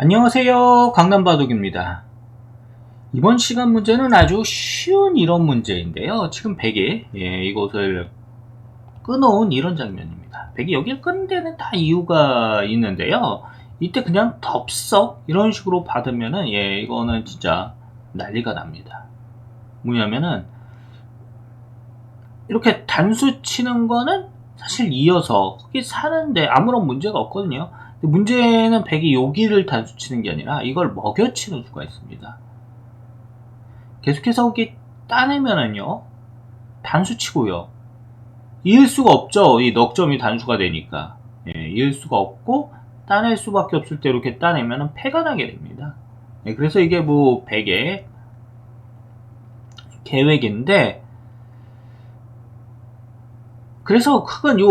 안녕하세요. 강남바둑입니다. 이번 시간 문제는 아주 쉬운 이런 문제인데요. 지금 백이 예, 이것을 끊어온 이런 장면입니다. 백이 여기를 끊는 데는 다 이유가 있는데요. 이때 그냥 덥석 이런 식으로 받으면은 예, 이거는 진짜 난리가 납니다. 뭐냐면은 이렇게 단수 치는 거는 사실 이어서 흑이 사는데 아무런 문제가 없거든요. 문제는 백이 여기를 단수 치는 게 아니라 이걸 먹여 치는 수가 있습니다. 계속해서 흑이 따내면은요, 단수 치고요. 이을 수가 없죠. 이 넉점이 단수가 되니까. 예, 이을 수가 없고, 따낼 수밖에 없을 때 이렇게 따내면은 패가 나게 됩니다. 예, 그래서 이게 뭐, 백의 계획인데, 그래서 흑은 요,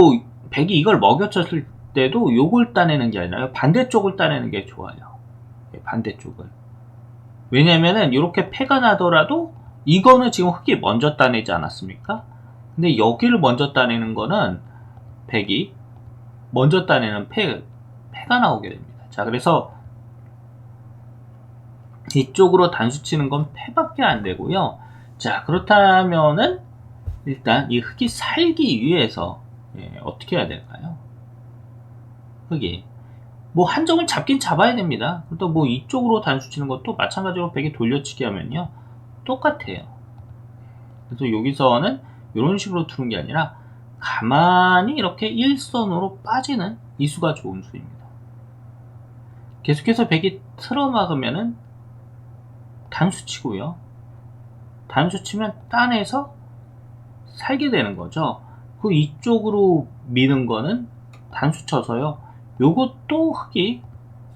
백이 이걸 먹여쳤을 때도 요걸 따내는 게 아니라 반대쪽을 따내는 게 좋아요. 예, 반대쪽을. 왜냐면은 이렇게 패가 나더라도 이거는 지금 흑이 먼저 따내지 않았습니까? 근데 여기를 먼저 따내는 거는 백이 먼저 따내는 패, 패가 나오게 됩니다. 자, 그래서 이쪽으로 단수 치는 건 패밖에 안 되고요. 자, 그렇다면은 일단 이 흑이 살기 위해서 예, 어떻게 해야 될까요? 흑이 뭐 한정을 잡긴 잡아야 됩니다. 또 뭐 이쪽으로 단수 치는 것도 마찬가지로 백이 돌려치기 하면요 똑같아요. 그래서 여기서는 이런 식으로 두는 게 아니라 가만히 이렇게 일선으로 빠지는 이 수가 좋은 수입니다. 계속해서 백이 틀어막으면은 단수 치고요. 단수 치면 딴에서 살게 되는 거죠. 그 이쪽으로 미는 거는 단수 쳐서요. 요것도 흑이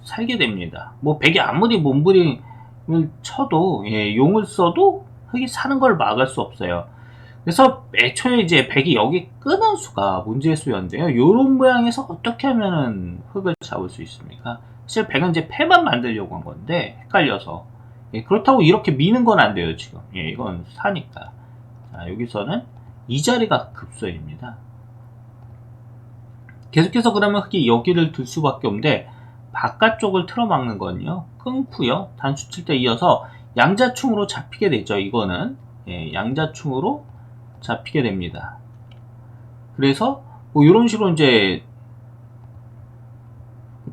살게 됩니다. 뭐 백이 아무리 몸부림을 쳐도 예, 용을 써도 흑이 사는 걸 막을 수 없어요. 그래서 애초에 이제 백이 여기 끄는 수가 문제의 수였는데요. 요런 모양에서 어떻게 하면은 흑을 잡을 수 있습니까? 사실 백은 이제 패만 만들려고 한 건데 헷갈려서 예, 그렇다고 이렇게 미는 건 안 돼요 지금. 예, 이건 사니까. 자, 여기서는 이 자리가 급소입니다. 계속해서 그러면 흑이 여기를 둘 수밖에 없는데 바깥쪽을 틀어막는 거는요. 끊고요. 단수 칠 때 이어서 양자충으로 잡히게 되죠 이거는. 예, 양자충으로 잡히게 됩니다. 그래서 뭐 이런 식으로 이제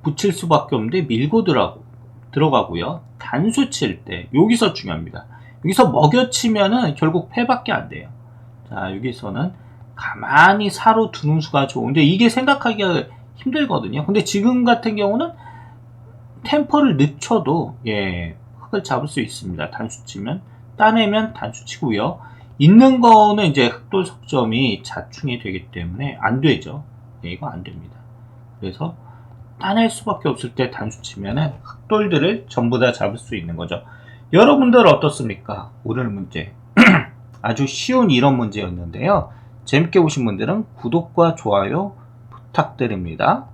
붙일 수밖에 없는데 밀고 들어가고, 들어가고요. 단수 칠 때 여기서 중요합니다. 여기서 먹여치면은 결국 패밖에 안 돼요. 자 여기서는 가만히 사로 두는 수가 좋은데 이게 생각하기가 힘들거든요. 근데 지금 같은 경우는 템포를 늦춰도 예 흑을 잡을 수 있습니다. 단수 치면 따내면 단수 치고요. 있는 거는 이제 흑돌 석점이 자충이 되기 때문에 안 되죠. 예, 이거 안 됩니다. 그래서 따낼 수밖에 없을 때 단수 치면은 흑돌들을 전부 다 잡을 수 있는 거죠. 여러분들 어떻습니까? 오늘 문제 아주 쉬운 이런 문제였는데요. 재밌게 보신 분들은 구독과 좋아요 부탁드립니다.